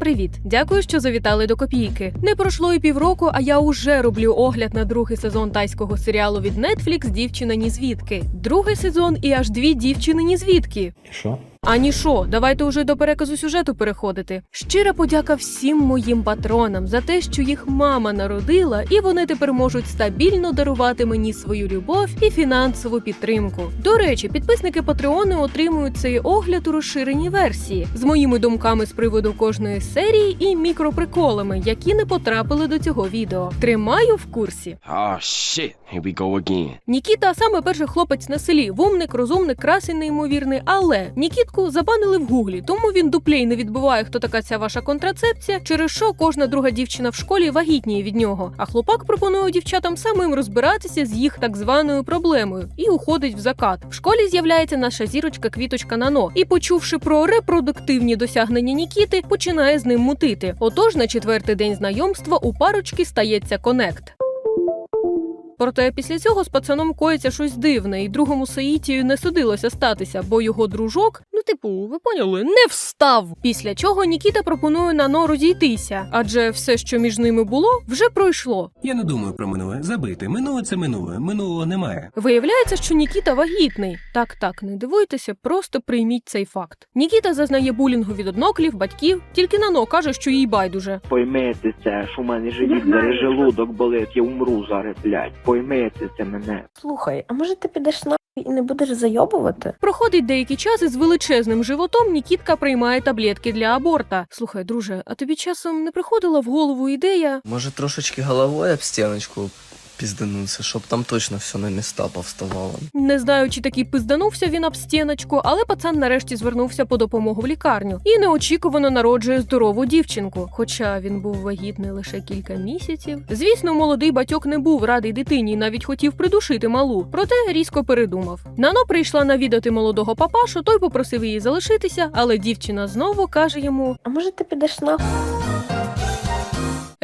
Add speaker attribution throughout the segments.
Speaker 1: Привіт, дякую, що завітали до копійки. Не пройшло і півроку, а я уже роблю огляд на другий сезон тайського серіалу від Netflix Дівчина ні звідки. Другий сезон і аж дві дівчини ні звідки.
Speaker 2: І що?
Speaker 1: Ані що, давайте уже до переказу сюжету переходити. Щира подяка всім моїм патронам за те, що їх мама народила, і вони тепер можуть стабільно дарувати мені свою любов і фінансову підтримку. До речі, підписники Патреону отримують цей огляд у розширеній версії з моїми думками з приводу кожної серії і мікроприколами, які не потрапили до цього відео. Тримаю в курсі.
Speaker 3: Oh shit, here we go again.
Speaker 1: Нікіта саме перший хлопець на селі, вумник, розумник, красень неймовірний, але Нікітку забанили в гуглі, тому він дуплей не відбуває, хто така ця ваша контрацепція, через що кожна друга дівчина в школі вагітніє від нього. А хлопак пропонує дівчатам самим розбиратися з їх так званою проблемою і уходить в закат. В школі з'являється наша зірочка квіточка Нано, і, почувши про репродуктивні досягнення Нікіти, починає з ним мутити. Отож, на четвертий день знайомства у парочки стається конект. Проте після цього з пацаном коїться щось дивне, і другому Саїтію не судилося статися, бо його дружок, ну типу, ви поняли, не встав. Після чого Нікіта пропонує Нано розійтися, адже все, що між ними було, вже пройшло.
Speaker 4: Я не думаю про минуле. Забити. Минуле це минуле. Минулого немає.
Speaker 1: Виявляється, що Нікіта вагітний. Так, так, не дивуйтеся, просто прийміть цей факт. Нікіта зазнає булінгу від одноклів, батьків, тільки Нано каже, що їй байдуже.
Speaker 5: Поймете це, що в мене живіт зараз желудок болить, я умру зараз, блядь. Поймете це мене.
Speaker 6: Слухай, а може ти підеш на і не будеш зайобувати?
Speaker 1: Проходить деякий час і з величезним животом Нікітка приймає таблетки для аборта. Слухай, друже, а тобі часом не приходила в голову ідея?
Speaker 7: Може трошечки головою об стіночку піздануться, щоб там точно все на міста повставало.
Speaker 1: Не знаю, чи таки пизданувся він об стіночку, але пацан нарешті звернувся по допомогу в лікарню і неочікувано народжує здорову дівчинку. Хоча він був вагітний лише кілька місяців. Звісно, молодий батьок не був радий дитині, і навіть хотів придушити малу, проте різко передумав. Нано прийшла навідати молодого папашу, той попросив її залишитися, але дівчина знову каже йому:
Speaker 6: А може ти підеш нахуй?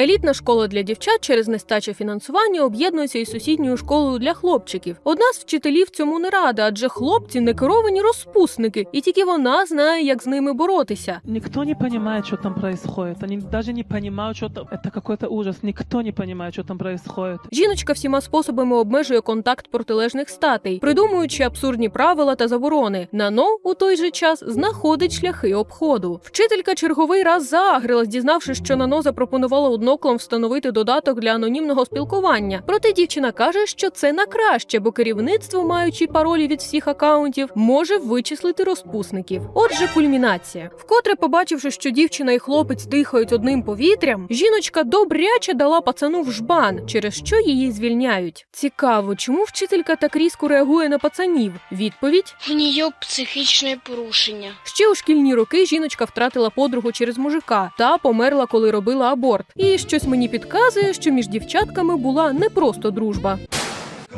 Speaker 1: Елітна школа для дівчат через нестачу фінансування об'єднується із сусідньою школою для хлопчиків. Одна з вчителів цьому не рада, адже хлопці не керовані розпусники, і тільки вона знає, як з ними боротися.
Speaker 8: Никто не понимает, что там происходит. Они даже не понимают, что там... Это какой-то ужас. Никто не понимает, что там происходит.
Speaker 1: Жіночка всіма способами обмежує контакт протилежних статей, придумуючи абсурдні правила та заборони. Нано у той же час знаходить шляхи обходу. Вчителька черговий раз заагрилась, дізнавшись, що Нано запропонувала одноклам встановити додаток для анонімного спілкування. Проте дівчина каже, що це на краще, бо керівництво, маючи паролі від всіх акаунтів, може вичислити розпусників. Отже, кульмінація. Вкотре побачивши, що дівчина і хлопець дихають одним повітрям, жіночка добряче дала пацану в жбан, через що її звільняють. Цікаво, чому вчителька так різко реагує на пацанів? Відповідь
Speaker 9: В нее психічне порушення.
Speaker 1: Ще у шкільні роки жіночка втратила подругу через мужика та померла, коли робила аборт. І щось мені підказує, що між дівчатками була не просто дружба.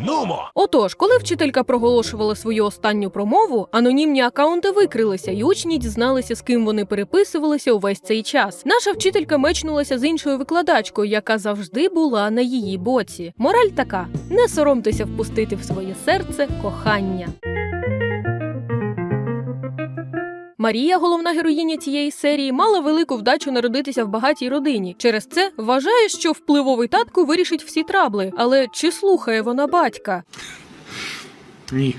Speaker 4: Нумо!
Speaker 1: Отож, коли вчителька проголошувала свою останню промову, анонімні акаунти викрилися, і учні дізналися, з ким вони переписувалися увесь цей час. Наша вчителька мечнулася з іншою викладачкою, яка завжди була на її боці. Мораль така: не соромтеся впустити в своє серце кохання. Марія, головна героїня цієї серії, мала велику вдачу народитися в багатій родині. Через це вважає, що впливовий татко вирішить всі трабли. Але чи слухає вона батька?
Speaker 2: Ні.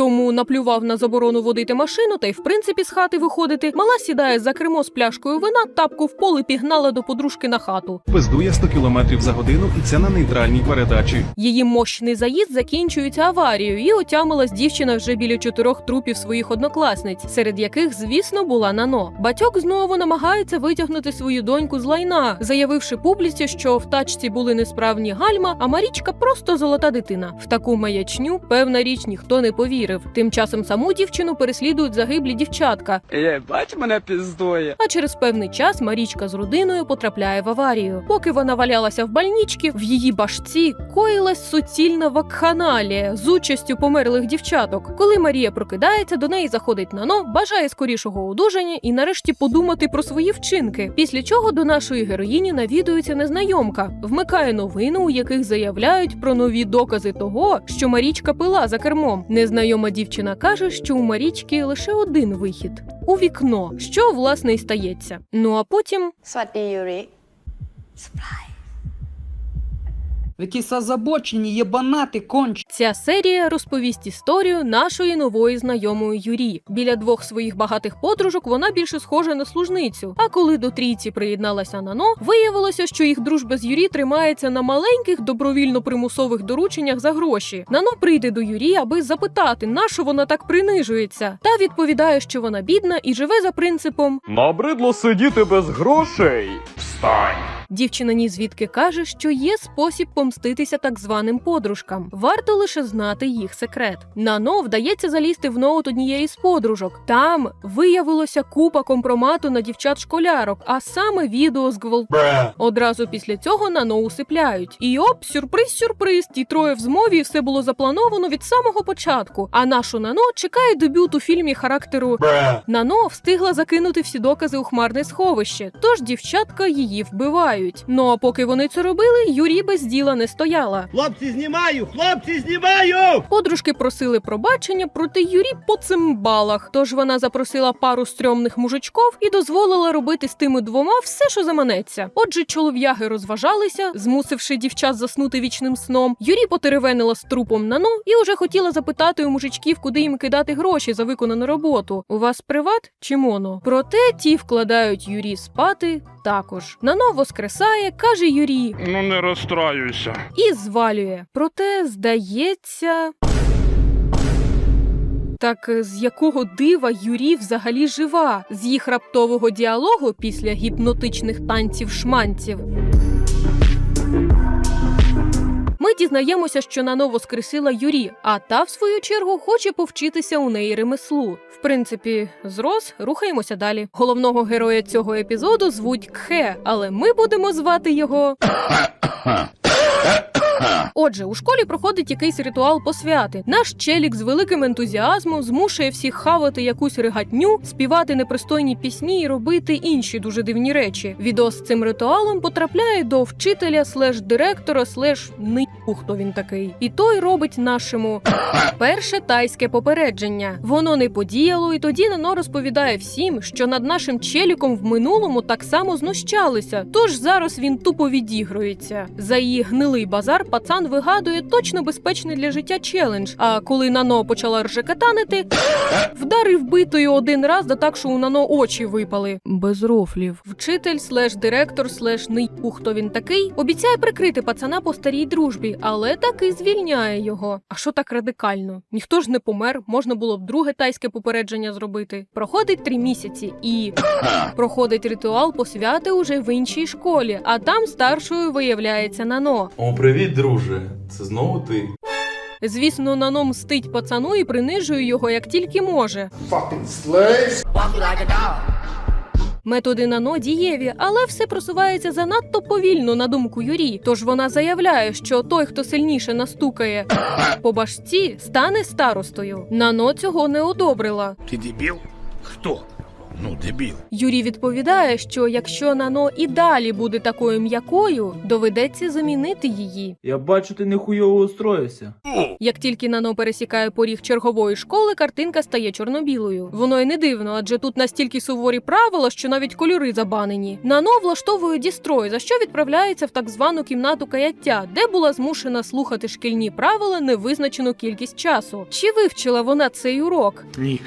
Speaker 1: Тому наплював на заборону водити машину та й в принципі з хати виходити. Мала сідає за кермо з пляшкою вина, тапку в поле пігнала до подружки на хату.
Speaker 10: Пиздує 100 км за годину і це на нейтральній передачі.
Speaker 1: Її мощний заїзд закінчується аварією, і отямилась дівчина вже біля чотирьох трупів своїх однокласниць, серед яких, звісно, була Нано. Батьок знову намагається витягнути свою доньку з лайна, заявивши публіці, що в тачці були несправні гальма, а Марічка просто золота дитина. В таку маячню певна річ ніхто не повірив. Тим часом саму дівчину переслідують загиблі дівчатка.
Speaker 3: Єбать мене піздує.
Speaker 1: А через певний час Марічка з родиною потрапляє в аварію. Поки вона валялася в больничці, в її башці коїлась суцільна вакханалія з участю померлих дівчаток. Коли Марія прокидається, до неї заходить Нано, бажає скорішого одужання і нарешті подумати про свої вчинки. Після чого до нашої героїні навідується незнайомка, вмикає новини, у яких заявляють про нові докази того, що Марічка пила за кермом. Незнайома Відома дівчина каже, що у Марічки лише один вихід у вікно, що власне й стається. Ну а потім
Speaker 9: Юрі. Surprise.
Speaker 11: Якісь озабочені єбанати конч.
Speaker 1: Ця серія розповість історію нашої нової знайомої Юрі. Біля двох своїх багатих подружок вона більше схожа на служницю. А коли до трійці приєдналася Нано, виявилося, що їх дружба з Юрі тримається на маленьких добровільно-примусових дорученнях за гроші. Нано прийде до Юрі, аби запитати, на що вона так принижується, та відповідає, що вона бідна і живе за принципом
Speaker 10: Набридло сидіти без грошей.
Speaker 2: Встань!
Speaker 1: Дівчина ні звідки каже, що є спосіб помститися так званим подружкам. Варто лише знати їх секрет. Нано вдається залізти в ноут однієї з подружок. Там виявилося купа компромату на дівчат-школярок, а саме відео з гвалт. Одразу після цього Нано усипляють. І оп, сюрприз, сюрприз. Ті троє в змові і все було заплановано від самого початку. А нашу Нано чекає дебют у фільмі характеру Нано встигла закинути всі докази у хмарне сховище, тож дівчатка її вбивають. Ну а поки вони це робили, Юрі без діла не стояла.
Speaker 11: Хлопці, знімаю! Хлопці, знімаю!
Speaker 1: Подружки просили пробачення, проте Юрі по цимбалах. Тож вона запросила пару стрьомних мужичков і дозволила робити з тими двома все, що заманеться. Отже, чолов'яги розважалися, змусивши дівчат заснути вічним сном. Юрі потеревенила з трупом Нано і уже хотіла запитати у мужичків, куди їм кидати гроші за виконану роботу. У вас приват чи моно? Проте ті вкладають Юрі спати також. Нано воскресає, каже Юрій.
Speaker 2: Ну не розстраюйся.
Speaker 1: і звалює. Проте, здається. Так з якого дива Юрі взагалі жива? З їх раптового діалогу після гіпнотичних танців шманців. Дізнаємося, що наново воскресила Юрі, а та, в свою чергу, хоче повчитися у неї ремеслу. В принципі, зрос, рухаємося далі. Головного героя цього епізоду звуть Кхе, але ми будемо звати його. Отже, у школі проходить якийсь ритуал посвяти. Наш челік з великим ентузіазмом змушує всіх хавати якусь ригатню, співати непристойні пісні і робити інші дуже дивні речі. Відео з цим ритуалом потрапляє до вчителя слеш директора слеш ниху, хто він такий. І той робить нашому перше тайське попередження. Воно не подіяло, і тоді Нано розповідає всім, що над нашим челіком в минулому так само знущалися. Тож зараз він тупо відігрується. За її гнилий базар пацан вигадує точно безпечний для життя челендж. А коли Нано почала ржекатанити, вдарив битою один раз, да так, що у Нано очі випали. Без рофлів. Вчитель слеш директор слеш нийку, хто він такий, обіцяє прикрити пацана по старій дружбі, але таки звільняє його. А що так радикально? Ніхто ж не помер, можна було б друге тайське попередження зробити. Проходить три місяці і проходить ритуал посвяти уже в іншій школі, а там старшою виявляється Нано.
Speaker 12: О, привіт, друже. Це знову ти.
Speaker 1: Звісно, Нано мстить пацану і принижує його як тільки може. Методи Нано дієві, але все просувається занадто повільно на думку Юрі. Тож вона заявляє, що той, хто сильніше настукає по башці, стане старостою. Нано цього не одобрила.
Speaker 2: Ти дебіл? Хто? Ну, дебіл.
Speaker 1: Юрій відповідає, що якщо Нано і далі буде такою м'якою, доведеться замінити її.
Speaker 11: Я бачу, ти нехуйово устроївся.
Speaker 1: Як тільки Нано пересікає поріг чергової школи, картинка стає чорно-білою. Воно й не дивно, адже тут настільки суворі правила, що навіть кольори забанені. Нано влаштовує дістрой, за що відправляється в так звану кімнату каяття, де була змушена слухати шкільні правила невизначену кількість часу. Чи вивчила вона цей урок?
Speaker 2: Ні.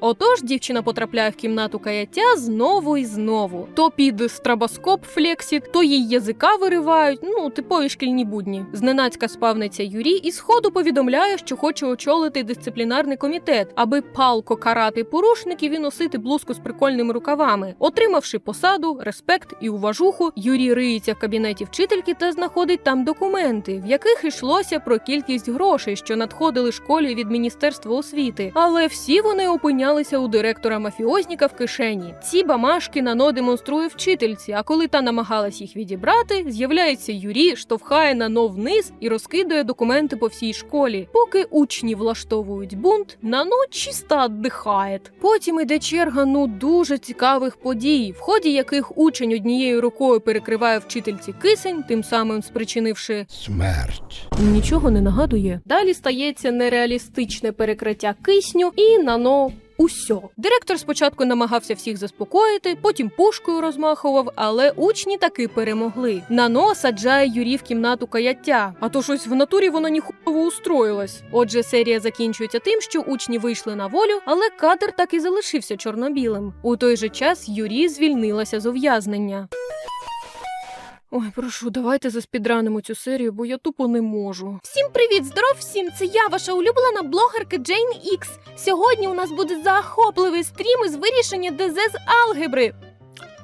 Speaker 1: Отож, дівчина потрапляє в кімнату каяття знову і знову. То під страбоскоп флексіт, то їй язика виривають. Ну, типові шкільні будні. Зненацька спавниця Юрі і сходу повідомляє, що хоче очолити дисциплінарний комітет, аби палко карати порушників і носити блузку з прикольними рукавами. Отримавши посаду, респект і уважуху, Юрій риється в кабінеті вчительки та знаходить там документи, в яких йшлося про кількість грошей, що надходили школі від міністерства освіти. Але всі вони опиняються опинялися у директора мафіозніка в кишені. Ці бамашки Нано демонструє вчительці, а коли та намагалась їх відібрати, з'являється Юрій, штовхає Нано вниз і розкидує документи по всій школі. Поки учні влаштовують бунт, Нано чисто віддихає. Потім іде черга ну дуже цікавих подій, в ході яких учень однією рукою перекриває вчительці кисень, тим самим спричинивши
Speaker 2: Смерть.
Speaker 1: нічого не нагадує. Далі стається нереалістичне перекриття кисню і нано. Усьо директор спочатку намагався всіх заспокоїти, потім пушкою розмахував, але учні таки перемогли. Нано саджає Юрі в кімнату каяття, а то щось в натурі воно ніхуово устроїлось. Отже, серія закінчується тим, що учні вийшли на волю, але кадр так і залишився чорно-білим. У той же час Юрі звільнилася з ув'язнення. Ой, прошу, давайте заспідранимо цю серію, бо я тупо не можу. Всім привіт, здоров всім! Це я, ваша улюблена блогерка Джейн Ікс. Сьогодні у нас буде захопливий стрім із вирішення ДЗ з алгебри.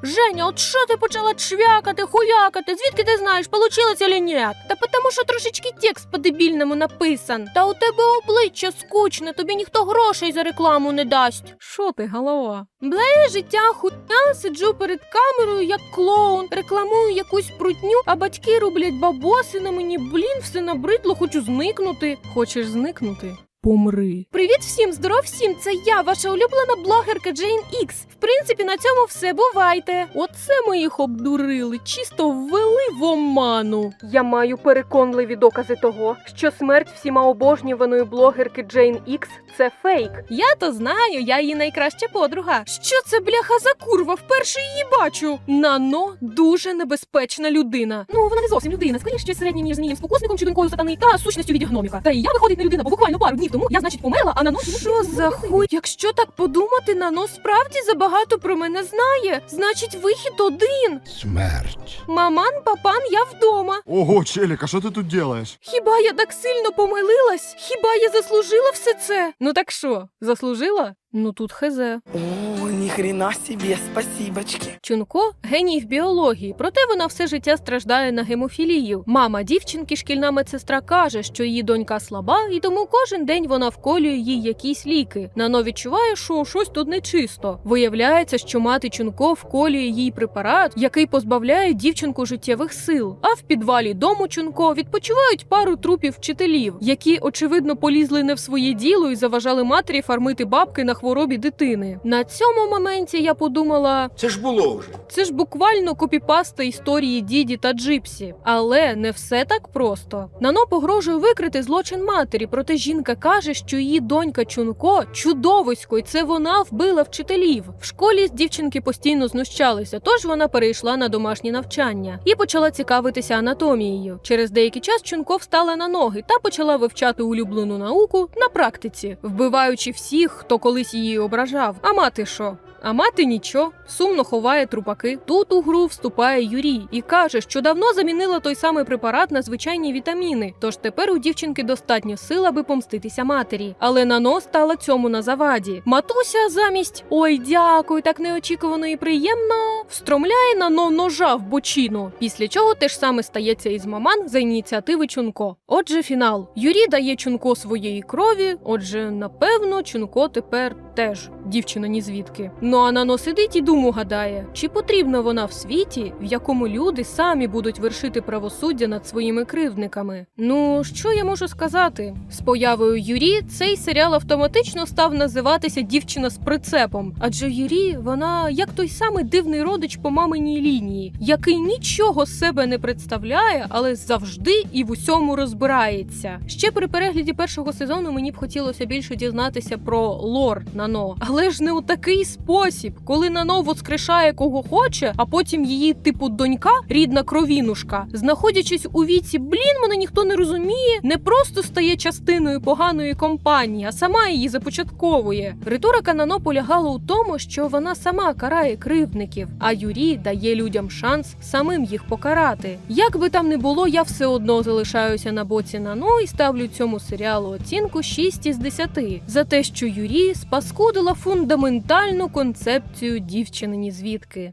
Speaker 1: Женя, от що ти почала чвякати, хуякати? Звідки ти знаєш, получилось чи ні? Та потому що трошечки текст по-дебільному написан. Та у тебе обличчя скучне, тобі ніхто грошей за рекламу не дасть. Що ти, голова? Блеє життя хуйня, сиджу перед камерою як клоун, рекламую якусь прутню, а батьки роблять бабоси на мені. Блін, все набридло, хочу зникнути. Хочеш зникнути? Помри. Привіт всім, здоров всім! Це я, ваша улюблена блогерка Джейн Ікс. В принципі, на цьому все бувайте. Оце ми їх обдурили, чисто ввели в оману. Я маю переконливі докази того, що смерть всіма обожнюваної блогерки Джейн Ікс це фейк. Я то знаю, я її найкраща подруга. Що це бляха за курва? Вперше її бачу. Нано дуже небезпечна людина. Ну вона не зовсім людина, скоріше щось середнє між змієм спокусником чи донькою сатани та сущністю від гноміка. Та і я виходить не людина, бо буквально пару днів тому я, значить, померла, а нано що за хуй? Якщо так подумати, нано справді забагато про мене знає. Значить, вихід один.
Speaker 2: Смерть.
Speaker 1: Маман, папан, я вдома.
Speaker 13: Ого, Челіка, що ти тут делаєш?
Speaker 1: Хіба я так сильно помилилась? Хіба я заслужила все це? Ну так що, заслужила? Ну тут хезе.
Speaker 11: О, ніхрена собі, спасибочки.
Speaker 1: Чунко геній в біології, проте вона все життя страждає на гемофілію. Мама дівчинки, шкільна медсестра, каже, що її донька слаба, і тому кожен день вона вколює їй якісь ліки. Нано відчуває, що щось тут нечисто. Виявляється, що мати Чунко вколює їй препарат, який позбавляє дівчинку життєвих сил. А в підвалі дому Чунко відпочивають пару трупів вчителів, які очевидно полізли не в своє діло і заважали матері фармити бабки на хворобі дитини. На цьому моменті я подумала.
Speaker 2: Це ж було вже.
Speaker 1: Це ж буквально копіпаста історії діді та Джипсі. Але не все так просто. Нано погрожує викрити злочин матері, проте жінка каже, що її донька Чунко чудовисько, і це вона вбила вчителів. В школі з дівчинки постійно знущалися, тож вона перейшла на домашнє навчання і почала цікавитися анатомією. Через деякий час Чунко встала на ноги та почала вивчати улюблену науку на практиці, вбиваючи всіх, хто колись її ображав. А мати що? А мати нічого, сумно ховає трупаки. Тут у гру вступає Юрій і каже, що давно замінила той самий препарат на звичайні вітаміни. Тож тепер у дівчинки достатньо сил, аби помститися матері. Але Нано стала цьому на заваді. Матуся замість ой, дякую, так неочікувано і приємно. Встромляє Нано ножа в бочину. Після чого те ж саме стається із маман за ініціативи Чунко. Отже, фінал. Юрій дає Чунко своєї крові. Отже, напевно, Чунко тепер теж дівчина ні звідки. Ну а Нано сидить і думу гадає, чи потрібна вона в світі, в якому люди самі будуть вершити правосуддя над своїми кривдниками. Ну що я можу сказати? З появою Юрі цей серіал автоматично став називатися Дівчина з прицепом. Адже Юрі, вона як той самий дивний родич по маминій лінії, який нічого з себе не представляє, але завжди і в усьому розбирається. Ще при перегляді першого сезону мені б хотілося більше дізнатися про лор Нано, але ж не у такий спосіб, коли Нано воскрешає кого хоче, а потім її, типу, донька, рідна кровінушка, знаходячись у віці, блін, мене ніхто не розуміє, не просто стає частиною поганої компанії, а сама її започатковує. Риторика Нано полягала у тому, що вона сама карає кривдників, а Юрі дає людям шанс самим їх покарати. Як би там не було, я все одно залишаюся на боці Нано і ставлю цьому серіалу оцінку 6 із 10 за те, що Юрі спаскудила фундаментальну концепцію дівчини ні звідки.